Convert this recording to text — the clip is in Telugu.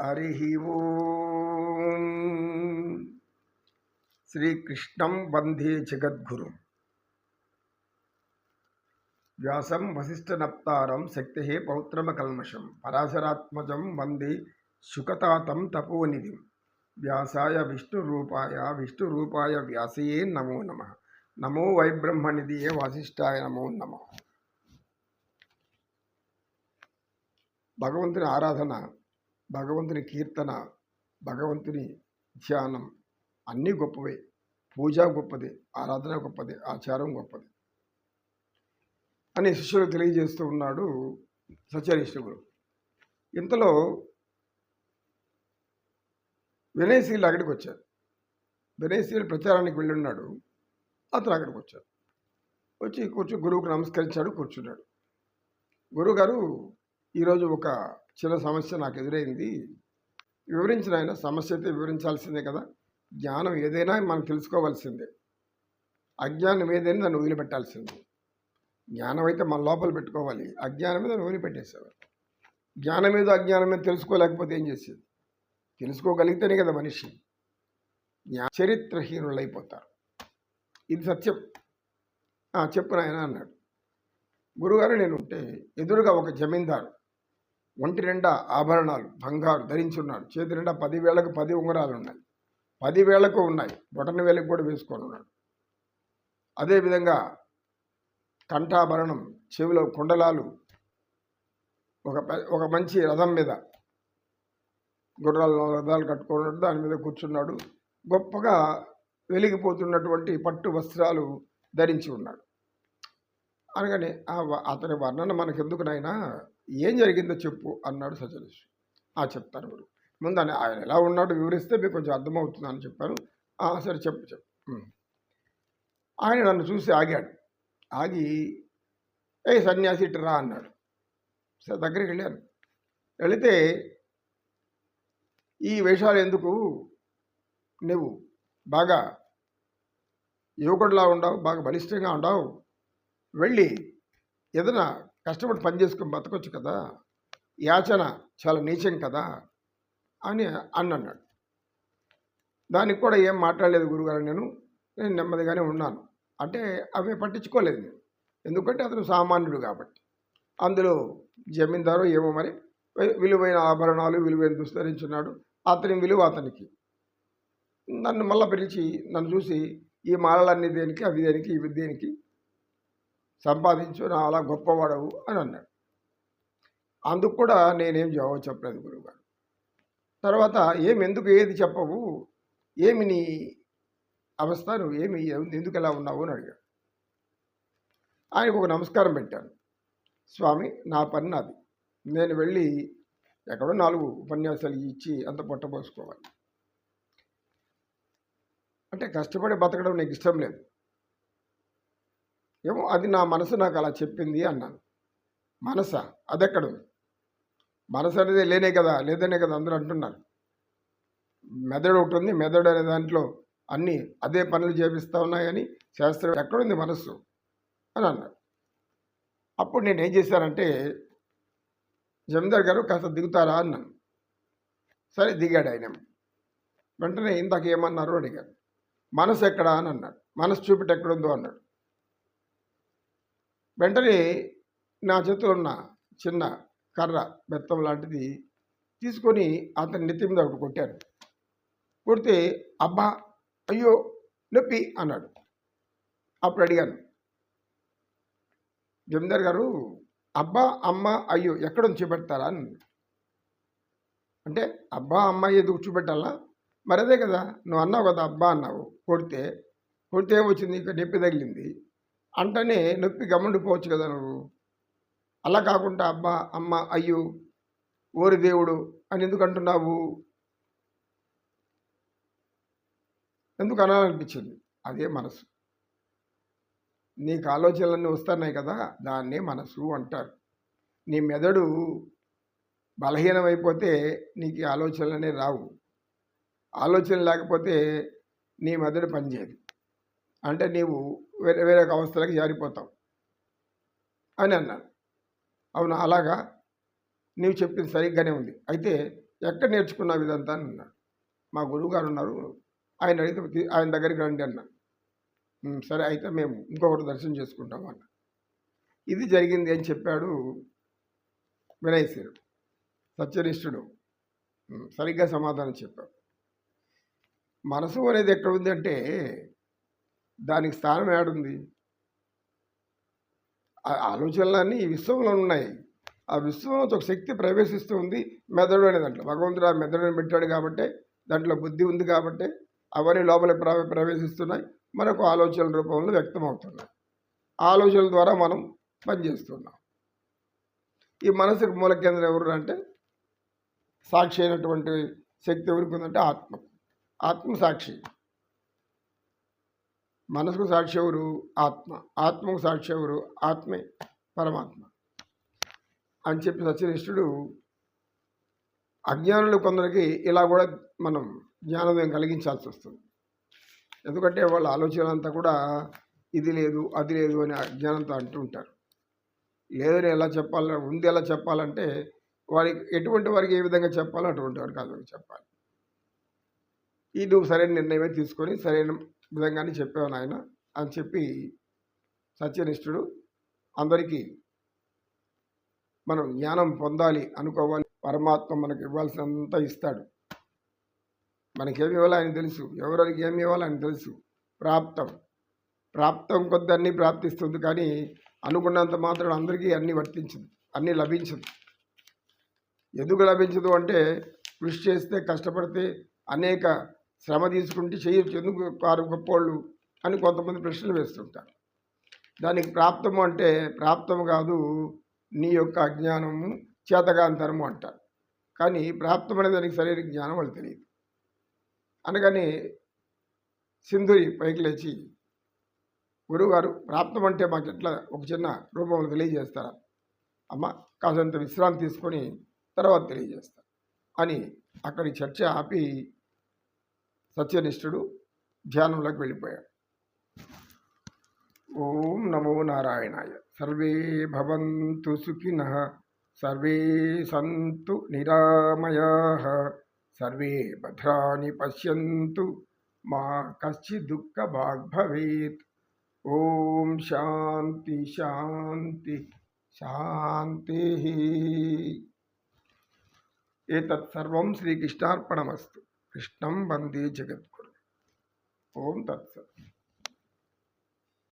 హరి ఓం. శ్రీకృష్ణం వందే జగద్గురు. వ్యాసం వశిష్ఠనప్తారం శక్తి పౌత్రమకల్మషం. పరాశరాత్మజం వందే శుకతాతం తపోనిధి. వ్యాసాయ విష్ణురూపాయ విష్ణురూపాయ వ్యాసయే నమో నమ. నమో వైబ్రహ్మనిధియే వాసిష్ఠాయ నమో నమ. భగవంతుని ఆరాధన భగవంతుని కీర్తన భగవంతుని ధ్యానం అన్నీ గొప్పవే. పూజ గొప్పది ఆరాధన గొప్పది ఆచారం గొప్పది అని శిష్యులు తెలియజేస్తూ ఉన్నాడు సత్యనిష్ఠుడు ఇంతలో వినయశీలు అక్కడికి వచ్చారు. వినయశీలు ప్రచారానికి వెళ్ళి ఉన్నాడు అతను అక్కడికి వచ్చాడు. వచ్చి కూర్చో గురువుకు నమస్కరించాడు కూర్చున్నాడు. గురువుగారు ఈరోజు ఒక చిన్న సమస్య నాకు ఎదురైంది. వివరించిన ఆయన సమస్య అయితే వివరించాల్సిందే కదా. జ్ఞానం ఏదైనా మనం తెలుసుకోవాల్సిందే. అజ్ఞానం ఏదైనా దాన్ని వదిలిపెట్టాల్సిందే. జ్ఞానం అయితే మన లోపల పెట్టుకోవాలి. అజ్ఞానం మీద వదిలిపెట్టేసేవారు జ్ఞానం మీద అజ్ఞానం మీద తెలుసుకోలేకపోతే ఏం చేసేది? తెలుసుకోగలిగితేనే కదా మనిషి. జ్ఞా చరిత్రహీనులు అయిపోతారు ఇది సత్యం. చెప్పు నాయన అన్నాడు. గురుగారు నేను ఉంటే ఎదురుగా ఒక జమీందారు ఒంటి నిండా ఆభరణాలు బంగారు ధరించున్నాడు చేతి నిండా పది వేలకు పది ఉంగరాలు ఉన్నాయి. పది వేలకు ఉన్నాయి. బొటన వేలకు కూడా వేసుకొని ఉన్నాడు. అదేవిధంగా కంఠాభరణం చెవిలో కుండలాలు ఒక ఒక మంచి రథం మీద గుర్రాలు రథాలు కట్టుకున్నాడు దాని మీద కూర్చున్నాడు. గొప్పగా వెలిగిపోతున్నటువంటి పట్టు వస్త్రాలు ధరించి ఉన్నాడు. అనగానే అతని వర్ణన మనకెందుకు నాయనా? ఏం జరిగిందో చెప్పు అన్నాడు సత్యనిష్ ఆ చెప్తాను గురు ముందు ఆయన ఎలా ఉన్నాడో వివరిస్తే మీకు కొంచెం అర్థమవుతుంది అని చెప్పాను. సరే చెప్పు చెప్పు. ఆయన నన్ను చూసి ఆగాడు. ఆగి ఏ సన్యాసి ఇటు రా అన్నాడు. సరే దగ్గరికి వెళ్ళాను. వెళితే ఈ వేషాలు ఎందుకు? నువ్వు బాగా యువకుడిలా ఉండవు బాగా బలిష్టంగా ఉండవు. వెళ్ళి ఏదైనా కష్టపడి పని చేసుకుని బతకొచ్చు కదా యాచన చాలా నీచం కదా అని అన్నాడు దానికి కూడా ఏం మాట్లాడలేదు గురుగారు నేను నేను నెమ్మదిగానే ఉన్నాను. అంటే అవి పట్టించుకోలేదు నేను. ఎందుకంటే అతను సామాన్యుడు కాబట్టి. అందులో జమీందారు ఏమో మరి విలువైన ఆభరణాలు విలువైన దుస్తరించున్నాడు అతని విలువ అతనికి. నన్ను మళ్ళీ పిలిచి నన్ను చూసి ఈ మాలలన్నీ దేనికి అవి దేనికి ఇవి దేనికి సంపాదించు నా అలా గొప్పవాడవు అని అన్నాడు. అందుకు కూడా నేనేం జవాబు చెప్పలేదు గురువుగారు. తర్వాత ఏమి ఎందుకు ఏది చెప్పవు? ఏమి నీ అవస్థ? నువ్వు ఏమి ఎందుకు ఎలా ఉన్నావు? అని అడిగాడు. ఆయనకు ఒక నమస్కారం పెట్టాను. స్వామి నా పని నాది. నేను వెళ్ళి ఎక్కడో నాలుగు ఉపన్యాసాలు ఇచ్చి అంత పొట్టపోసుకోవాలి అంటే కష్టపడి బతకడం నీకు ఇష్టం లేదు. ఏమో అది నా మనసు నాకు అలా చెప్పింది అన్నాను. మనసా? అదెక్కడుంది? మనసు అనేది లేనే కదా లేదనే కదా అందరూ అంటున్నారు. మెదడు ఒకటి ఉంది మెదడు అనే దాంట్లో అన్నీ అదే పనులు చేపిస్తూ ఉన్నాయని శాస్త్రం ఎక్కడుంది మనస్సు? అని అన్నారు అప్పుడు నేను ఏం చేశానంటే జమీందార్ గారు కాస్త దిగుతారా అన్నాను. సరే దిగాడు ఆయన. వెంటనే ఇందాక ఏమన్నారు? అడిగాను మనసు ఎక్కడా? అని అన్నాడు. మనసు చూపిట ఎక్కడుందో అన్నాడు. వెంటనే నా చేతిలో ఉన్న చిన్న కర్ర బెత్తం లాంటిది తీసుకొని అతని నెత్తి మీద ఒకటి కొట్టాను. కొడితే అబ్బా అయ్యో నొప్పి అన్నాడు. అప్పుడు అడిగాను. జమీందార్ గారు అబ్బా అమ్మ అయ్యో ఎక్కడ చూపెడతారా? అని. అంటే అబ్బా అమ్మ ఎందుకు చూపెట్టాలా? మరి అదే కదా నువ్వు అన్నావు కదా అబ్బా అన్నావు. కొడితే కొడితే ఏమొచ్చింది? ఇక నొప్పి తగిలింది. అంటనే నొప్పి గమనిపోవచ్చు కదా నువ్వు. అలా కాకుండా అబ్బా అమ్మ అయ్యో ఓరి దేవుడు అని ఎందుకు అంటున్నావు? ఎందుకు అనాలనిపించింది? అదే మనసు. నీకు ఆలోచనలన్నీ వస్తున్నాయి కదా దాన్నే మనసు అంటారు. నీ మెదడు బలహీనమైపోతే నీకు ఈ ఆలోచనలనే రావు. ఆలోచన లేకపోతే నీ మెదడు పనిచేయదు. అంటే నీవు వేరే వేరే అవస్థలకు జారిపోతావు అని అన్నాను అవును? అలాగా? నీవు చెప్పింది సరిగ్గానే ఉంది. అయితే ఎక్కడ నేర్చుకున్నావు ఇదంతా అని అన్నాడు. మా గురువుగారు ఉన్నారు. ఆయన అడిగితే ఆయన దగ్గరికి రండి అన్న సరే అయితే మేము ఇంకొకటి దర్శనం చేసుకుంటాం అన్న ఇది జరిగింది అని చెప్పాడు వినయశీరుడు సత్యనిష్ఠుడు. సరిగ్గా సమాధానం చెప్పాడు. మనసు అనేది ఎక్కడ ఉంది అంటే దానికి స్థానం ఏడుంది? ఆ ఆలోచనలన్నీ ఈ విశ్వంలో ఉన్నాయి. ఆ విశ్వంలో ఒక శక్తి ప్రవేశిస్తూ ఉంది మెదడు అనే దాంట్లో. భగవంతుడు ఆ మెదడుని పెట్టాడు కాబట్టి దాంట్లో బుద్ధి ఉంది కాబట్టి అవన్నీ లోపల ప్ర- ప్రవేశిస్తున్నాయి. మనకు ఆలోచనల రూపంలో వ్యక్తమవుతున్నాయి. ఆలోచనల ద్వారా మనం పనిచేస్తున్నాం. ఈ మనసుకు మూల కేంద్రం ఎవరు అంటే సాక్షి అయినటువంటి శక్తి ఎవరికి ఉందంటే ఆత్మ. ఆత్మ సాక్షి. మనసుకు సాక్షి ఎవరు? ఆత్మ. ఆత్మకు సాక్షి ఎవరు? ఆత్మే పరమాత్మ. అని చెప్పి సత్యనిష్ఠుడు అజ్ఞానులు కొందరికి ఇలా కూడా మనం జ్ఞానోదయం కలిగించాల్సి వస్తుంది. ఎందుకంటే వాళ్ళ ఆలోచన అంతా కూడా ఇది లేదు అది లేదు అని అజ్ఞానంతో అంటూ ఉంటారు. లేదని ఎలా చెప్పాలి ఉంది ఎలా చెప్పాలంటే వారికి ఎటువంటి వారికి ఏ విధంగా చెప్పాలో అటువంటి వారికి ఆ చెప్పాలి. ఈ నువ్వు సరైన నిర్ణయమే తీసుకొని సరైన విధంగానే చెప్పావు నాయన అని చెప్పి సత్యనిష్ఠుడు అందరికీ మనం జ్ఞానం పొందాలి అనుకోవాలి. పరమాత్మ మనకు ఇవ్వాల్సినంత ఇస్తాడు. మనకేమి ఇవ్వాలో ఆయన తెలుసు. ఎవరికి ఏమి ఇవ్వాలో ఆయన తెలుసు. ప్రాప్తం. ప్రాప్తం కొద్ది అన్నీ ప్రాప్తిస్తుంది కానీ అనుకున్నంత మాత్రం అందరికీ అన్నీ వర్తించదు. అన్నీ లభించదు. ఎందుకు లభించదు అంటే కృషి చేస్తే కష్టపడితే అనేక శ్రమ తీసుకుంటే చేయొచ్చు ఎందుకు వారు గొప్పోళ్ళు అని కొంతమంది ప్రశ్నలు వేస్తుంటారు. దానికి ప్రాప్తము అంటే ప్రాప్తము కాదు నీ యొక్క అజ్ఞానము చేతగాంతరము అంటారు. కానీ ప్రాప్తం అనే దానికి సరైన జ్ఞానం వాళ్ళు తెలియదు. అనగానే సింధురి పైకి లేచి గురువుగారు ప్రాప్తం అంటే మాకు ఎట్లా ఒక చిన్న రూపంలో తెలియజేస్తారా? అమ్మ కాసంత విశ్రాంతి తీసుకొని తర్వాత తెలియజేస్తారు అని అక్కడి చర్చ ఆపి సత్యనిష్ఠుడు ధ్యానంలోకి వెళ్ళిపోయాడు ఓం నమో నారాయణాయ సర్వే భవంతు సుఖినః సర్వే సంతు నిరామయా సర్వే భద్రాని పశ్యంతు మా కశ్చిత్ దుఃఖ భాగ్ భవేత్ ఓం శాంతి శాంతి శాంతి ఏతత్ సర్వం శ్రీకృష్ణార్పణమస్తు కృష్ణం వందే జగద్గురు. ఓం తత్సత్.